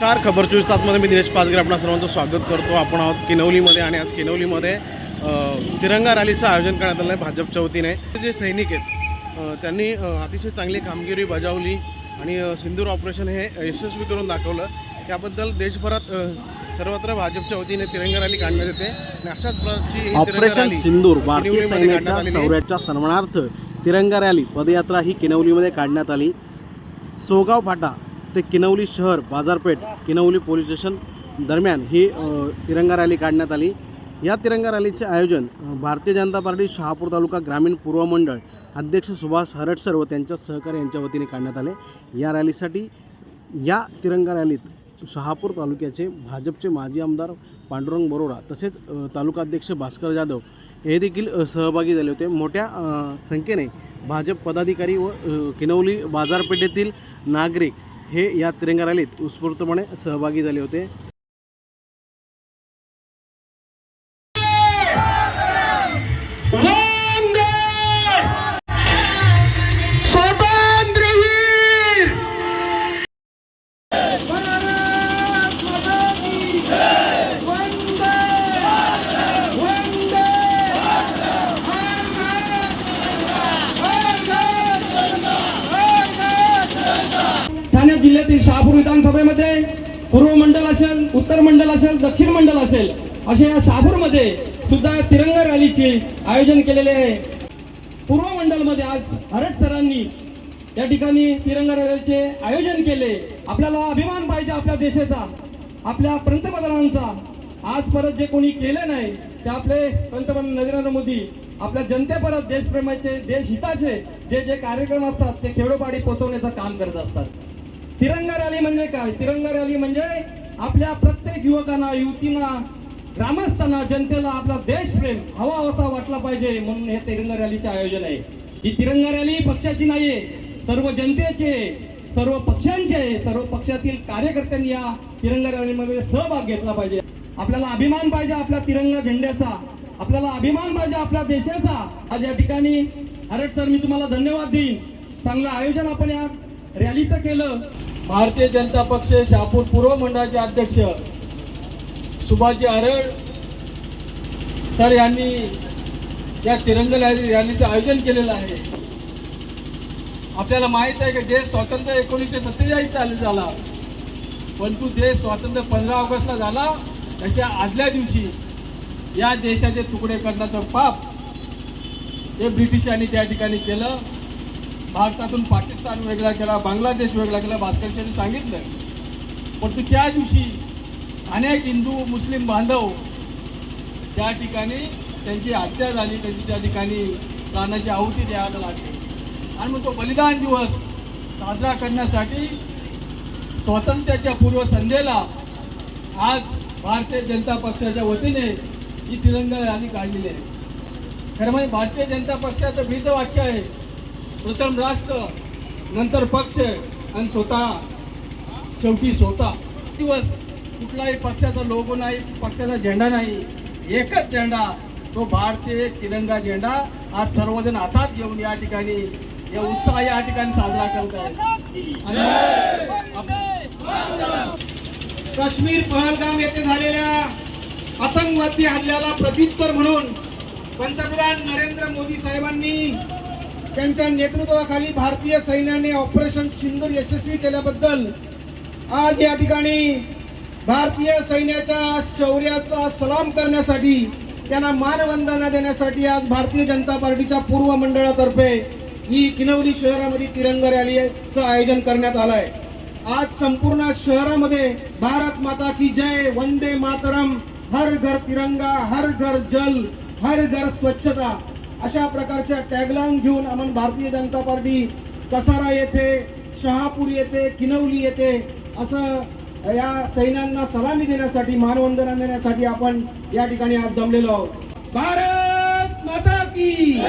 Car खबर चोवीस तासमध्ये मी दिनेश पाचगर आपणा सर्वांचं स्वागत करतो. आपण आहोत किनवलीमध्ये आणि आज किनवलीमध्ये तिरंगा रॅलीचं आयोजन करण्यात आलं आहे भाजपच्या वतीने. जे सैनिक आहेत त्यांनी अतिशय चांगली कामगिरी बजावली आणि सिंदूर ऑपरेशन हे यशस्वी करून दाखवलं. त्याबद्दल देशभरात सर्वत्र भाजपच्या वतीने तिरंगा रॅली काढण्यात येते आणि अशाच प्रकारची ऑपरेशन सिंदूर भारतीय सैन्याच्या. शौर्याच्या सन्मानार्थ तिरंगा रॅली पदयात्रा ही किनवलीमध्ये काढण्यात आली. सोगाव फाटा ते किनवली शहर बाजारपेठ किनवली पोलीस स्टेशन दरम्यान ही तिरंगा रॅली काढण्यात आली. या तिरंगा रॅलीचे आयोजन भारतीय जनता पार्टी शहापूर तालुका ग्रामीण पूर्व मंडळ अध्यक्ष सुभाष हरटसर व त्यांच्या सहकारी यांच्या वतीने काढण्यात आले. या रॅलीसाठी या तिरंगा रॅलीत शहापूर तालुक्याचे भाजपचे माजी आमदार पांडुरंग बरोरा तसेच तालुकाध्यक्ष भास्कर जाधव हे देखील सहभागी झाले होते. मोठ्या संख्येने भाजप पदाधिकारी व किनवली बाजारपेठेतील नागरिक हे या तिरंगा रॅलीत उत्स्फूर्तपणे सहभागी झाले होते. विधानसभेमध्ये पूर्व मंडल असेल उत्तर मंडल असेल दक्षिण मंडल असेल अशा या शहापूरमध्ये सुद्धा तिरंगा रॅलीचे आयोजन केलेले आहे. पूर्व मंडलमध्ये आज हरट सरांनी या ठिकाणी तिरंगा रॅलीचे आयोजन केले. आपल्याला अभिमान पाहिजे आपल्या देशाचा आपल्या पंतप्रधानांचा. आज परत जे कोणी केले नाही ते आपले पंतप्रधान नरेंद्र मोदी आपल्या जनतेपरत देशप्रेमाचे देशहिताचे जे जे कार्यक्रम असतात ते खेडोपाडी पोहोचवण्याचं काम करत असतात. तिरंगा रॅली म्हणजे काय? तिरंगा रॅली म्हणजे आपल्या प्रत्येक युवकांना युवतींना ग्रामस्थांना जनतेला आपला देशप्रेम हवा असा वाटला पाहिजे म्हणून हे तिरंगा रॅलीचे आयोजन आहे. ही तिरंगा रॅली पक्षाची नाहीये सर्व जनतेचे सर्व पक्षांचे सर्व पक्षातील कार्यकर्त्यांनी या तिरंगा रॅलीमध्ये सहभाग घेतला पाहिजे. आपल्याला अभिमान पाहिजे आपल्या तिरंगा झेंड्याचा. आपल्याला अभिमान पाहिजे आपल्या देशाचा. आज या ठिकाणी हरट सर मी तुम्हाला धन्यवाद देईन. चांगलं आयोजन आपण या रॅलीचं केलं. भारतीय जनता पक्ष शहापूर पूर्व मंडळाचे अध्यक्ष सुभाजी आरळ सर यांनी या तिरंगा रॅलीचं आयोजन केलेलं आहे. आपल्याला माहीत आहे की देश स्वातंत्र्य एकोणीसशे सत्तेचाळीस साली झाला. परंतु देश स्वातंत्र्य पंधरा ऑगस्टला झाला. त्याच्या आदल्या दिवशी या देशाचे तुकडे करण्याचं पाप हे ब्रिटिशांनी त्या ठिकाणी केलं. भारतातून पाकिस्तान वेगळा केला बांगलादेश वेगळा केला भास्करच्याने सांगितलं. परंतु त्या दिवशी अनेक हिंदू मुस्लिम बांधव त्या ठिकाणी त्यांची हत्या झाली त्यांची त्या ठिकाणी प्राणाची आहुती द्यायला लागली. आणि मग तो बलिदान दिवस साजरा करण्यासाठी स्वातंत्र्याच्या पूर्वसंध्येला आज भारतीय जनता पक्षाच्या वतीने ही तिरंगा रॅली काढलेली आहे. खरं म्हणजे भारतीय जनता पक्षाचं ब्रीद वाक्य आहे प्रथम राष्ट्र नंतर पक्ष आणि स्वतः. शेवटी स्वतः. दिवस कुठलाही पक्षाचा लोगो नाही पक्षाचा झेंडा नाही एकच झेंडा. तो भारतीय तिरंगा झेंडा. आज सर्वजण हातात घेऊन या ठिकाणी या उत्साह या ठिकाणी साजरा करत आहेत काश्मीर पहलगाम येथे झालेल्या आतंकवादी हल्ल्याला प्रत्युत्तर म्हणून पंतप्रधान नरेंद्र मोदी साहेबांनी त्यांच्या नेतृत्वाखाली भारतीय सैन्याने ऑपरेशन सिंदूर यशस्वी केल्याबद्दल आज या ठिकाणी भारतीय सैन्याच्या शौर्याचा सलाम करण्यासाठी त्यांना मानवंदना देण्यासाठी आज भारतीय जनता पार्टीच्या पूर्व मंडळातर्फे ही किनवली शहरामध्ये तिरंगा रॅलीचं आयोजन करण्यात आलं आहे आज संपूर्ण शहरामध्ये भारत माता की जय वंदे मातरम हर घर तिरंगा हर घर जल हर घर स्वच्छता अशा प्रकारच्या टॅगलाईन घेऊन आपण भारतीय जनता पार्टी कसारा येथे शहापूर येथे किनवली येथे असं या सैन्यांना सलामी देण्यासाठी मानवंदना देण्यासाठी आपण या ठिकाणी आज जमलेलो आहोत. भारत माता की